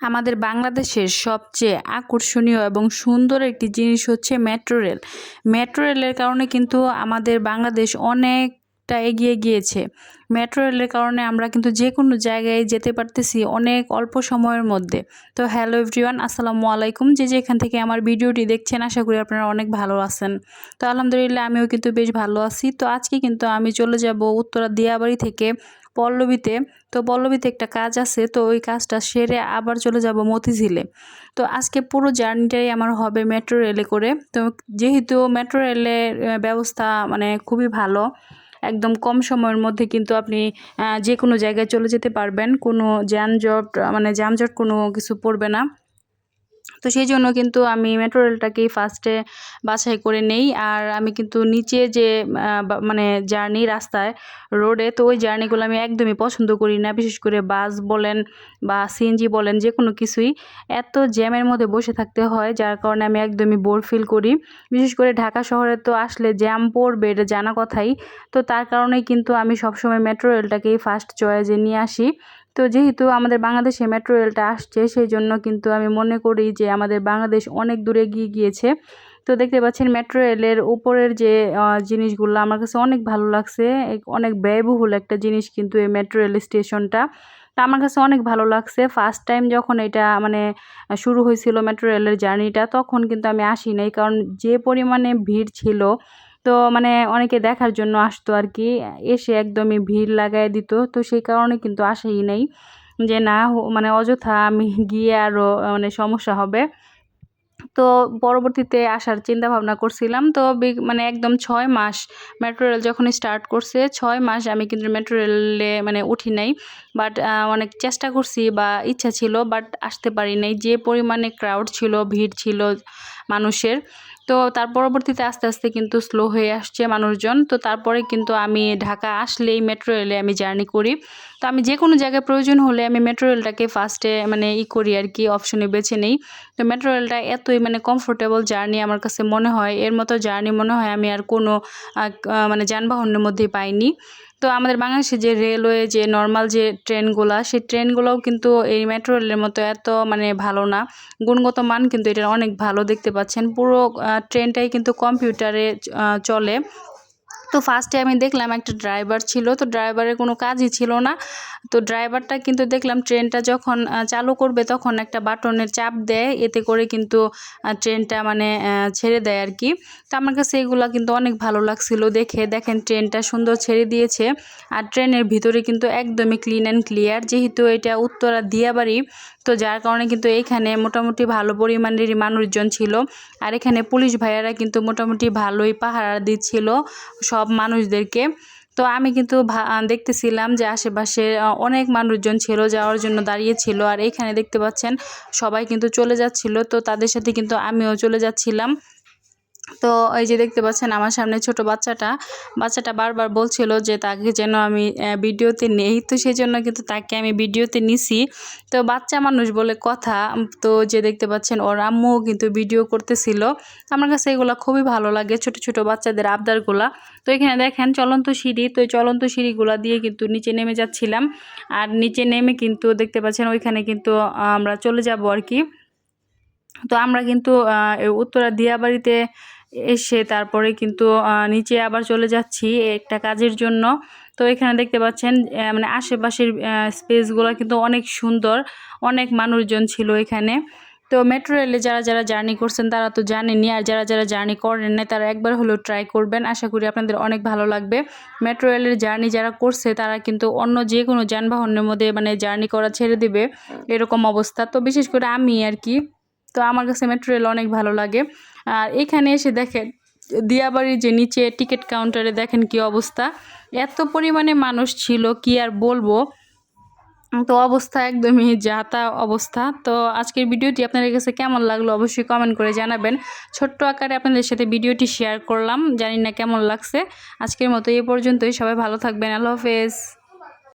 আমাদের বাংলাদেশের সবচেয়ে আকর্ষণীয় এবং সুন্দর একটি জিনিস হচ্ছে মেট্রো রেল। মেট্রো রেলের কারণে কিন্তু আমাদের বাংলাদেশ অনেকটা এগিয়ে গিয়েছে। মেট্রো রেলের কারণে আমরা কিন্তু যে কোনো জায়গায় যেতে পারতেছি অনেক অল্প সময়ের মধ্যে। তো হ্যালো এভরিওয়ান, আসসালামু আলাইকুম। যে যেখান থেকে আমার ভিডিওটি দেখছেন, আশা করি আপনারা অনেক ভালো আছেন। তো আলহামদুলিল্লাহ, আমিও কিন্তু বেশ ভালো আছি। তো আজকে কিন্তু আমি চলে যাব উত্তরা দিয়াবাড়ি থেকে পল্লবীতে, তো পল্লবীতে একটা কাজ আছে, তো ওই কাজটা সেরে আবার চলে যাব মতিঝিলে। তো আজকে পুরো জার্নিটাই আমার হবে মেট্রো রেলে করে। তো যেহেতু মেট্রো রেলের ব্যবস্থা মানে খুবই ভালো, একদম কম সময়ের মধ্যে কিন্তু আপনি যে কোনো জায়গায় চলে যেতে পারবেন। কোনো যানজট মানে যানজট কোনো কিছু পড়বে না। তো সেই জন্য কিন্তু আমি মেট্রো রেলটাকেই ফার্স্টে বাছাই করে নেই। আর আমি কিন্তু নিচে যে মানে জার্নি রাস্তায় রোডে তো ওই জার্নিগুলো আমি একদমই পছন্দ করি না। বিশেষ করে বাস বলেন বা সিএনজি বলেন যে কোনো কিছুই এত জ্যামের মধ্যে বসে থাকতে হয়, যার কারণে আমি একদমই বোর ফিল করি। বিশেষ করে ঢাকা শহরে তো আসলে জ্যাম পড়বে, এটা জানা কথাই। তো তার কারণেই কিন্তু আমি সবসময় মেট্রো রেলটাকেই ফার্স্ট চয়েজে নিয়ে আসি। তো যেহেতু আমাদের বাংলাদেশে মেট্রো রেলটা আসছে, সেই জন্য কিন্তু আমি মনে করি যে আমাদের বাংলাদেশ অনেক দূরে এগিয়ে গিয়েছে। তো দেখতে পাচ্ছেন মেট্রো রেলের উপরের যে জিনিসগুলো আমার কাছে অনেক ভালো লাগছে। অনেক ব্যয়বহুল একটা জিনিস কিন্তু এই মেট্রো রেল স্টেশনটা তা আমার কাছে অনেক ভালো লাগছে। ফার্স্ট টাইম যখন এটা মানে শুরু হয়েছিল মেট্রো রেলের জার্নিটা তখন কিন্তু আমি আসি নাই কারণ যে পরিমাণে ভিড় ছিল তো মানে অনেকে দেখার জন্য আসতো আর কি এসে একদমই ভিড় লাগায় দিত। তো সেই কারণে কিন্তু আসেই নাই। যে না মানে অযথা আমি গিয়ে আরও মানে সমস্যা হবে। তো পরবর্তীতে আসার চিন্তা ভাবনা করছিলাম। তো মানে একদম ছয় মাস মেট্রো রেল যখন স্টার্ট করছে, ছয় মাস আমি কিন্তু মেট্রো রেলে মানে উঠি নাই। বাট অনেক চেষ্টা করছি বা ইচ্ছা ছিল বাট আসতে পারি নাই। যে পরিমাণে ক্রাউড ছিল, ভিড় ছিল মানুষের। তো তার পরবর্তীতে আস্তে আস্তে কিন্তু স্লো হয়ে আসছে মানুষজন। তো তারপরে কিন্তু আমি ঢাকা আসলেই মেট্রো রেলে আমি জার্নি করি। তো আমি যে কোনো জায়গায় প্রয়োজন হলে আমি মেট্রো রেলটাকে ফার্স্টে মানে ই করি আর কি অপশনে বেছে নেই। তো মেট্রো রেলটা এতই মানে কমফোর্টেবল জার্নি আমার কাছে মনে হয়। এর মতো জার্নি মনে হয় আমি আর কোনো মানে যানবাহনের মধ্যেই পাইনি। তো আমাদের বাংলাদেশে যে রেলওয়ে, যে নর্মাল যে ট্রেনগুলো, সেই ট্রেনগুলোও কিন্তু এই মেট্রো রেলের মতো এত মানে ভালো না। গুণগত মান কিন্তু এটা অনেক ভালো দেখতে পাচ্ছেন। পুরো ট্রেনটাই কিন্তু কম্পিউটারে চলে। তো ফার্স্টে আমি দেখলাম একটা ড্রাইভার ছিল, তো ড্রাইভারের কোনো কাজই ছিল না। তো ড্রাইভারটা কিন্তু দেখলাম ট্রেনটা যখন চালু করবে তখন একটা বাটনের চাপ দেয়, এতে করে কিন্তু ট্রেনটা মানে ছেড়ে দেয় আর কি তো আমার কাছে এগুলো কিন্তু অনেক ভালো লাগছিল দেখে। দেখেন ট্রেনটা সুন্দর ছেড়ে দিয়েছে, আর ট্রেনের ভিতরে কিন্তু একদমই ক্লিন অ্যান্ড ক্লিয়ার যেহেতু এটা উত্তরা দিয়াবাড়ি, তো যার কারণে কিন্তু এইখানে মোটামুটি ভালো পরিমাণেরই মানুষজন ছিল। আর এখানে পুলিশ ভাইয়ারা কিন্তু মোটামুটি ভালোই পাহারা দিচ্ছিল। সব মানুষদেরকে। তো আমি কিন্তু দেখতেছিলাম যে আশেপাশে অনেক মানুষজন ছিল যাওয়ার জন্য দাঁড়িয়ে ছিল আর এখানে দেখতে পাচ্ছেন সবাই কিন্তু চলে যাচ্ছিল। তো তাদের সাথে কিন্তু আমিও চলে যাচ্ছিলাম। তো এই যে দেখতে পাচ্ছেন আমার সামনে ছোট বাচ্চাটা। বাচ্চাটা বারবার বলছিল যে তাকে যেন আমি ভিডিওতে নেই। তো সেই জন্য কিন্তু তাকে আমি ভিডিওতে নিছি। তো বাচ্চা মানুষ বলে কথা। তো যে দেখতে পাচ্ছেন ওর আম্মুও কিন্তু ভিডিও করতেছিল। আমার কাছে এগুলো খুবই ভালো লাগে ছোট ছোট বাচ্চাদের আবদারগুলা। তো এখানে দেখেন চলন্ত সিঁড়ি। তো চলন্ত সিঁড়িগুলা দিয়ে কিন্তু নিচে নেমে যাচ্ছিলাম। আর নিচে নেমে কিন্তু দেখতে পাচ্ছেন ওইখানে কিন্তু আমরা চলে যাব আর কি। তো আমরা কিন্তু উত্তরা দিয়াবাড়িতে এসে তারপরে কিন্তু নিচে আবার চলে যাচ্ছি একটা কাজের জন্য। তো এখানে দেখতে পাচ্ছেন মানে আশেপাশের স্পেসগুলো কিন্তু অনেক সুন্দর, অনেক মানুষজন ছিল এখানে। তো মেট্রো রেলে যারা যারা জার্নি করছেন তারা তো জানেনই, আর যারা যারা জার্নি করেন না তারা একবার হলেও ট্রাই করবেন। আশা করি আপনাদের অনেক ভালো লাগবে। মেট্রো রেলের জার্নি যারা করছে তারা কিন্তু অন্য যে কোনো যানবাহনের মধ্যে মানে জার্নি করা ছেড়ে দেবে, এরকম অবস্থা। তো বিশেষ করে আমি আর কি তো আমার কাছে মেট্রো রেল অনেক ভালো লাগে। আর এখানে এসে দেখেন, দিয়াবাড়ির যে নিচে টিকিট কাউন্টারে দেখেন কি অবস্থা। এত পরিমাণে মানুষ ছিল, কি আর বলব? তো অবস্থা একদমই যাতা অবস্থা। তো আজকের ভিডিওটি আপনাদের কাছে কেমন লাগল অবশ্যই কমেন্ট করে জানাবেন। ছোট্ট আকারে আপনাদের সাথে ভিডিওটি শেয়ার করলাম, জানি না কেমন লাগছে। আজকের মতো এই পর্যন্তই, সবাই ভালো থাকবেন, আল্লাহ হাফেজ।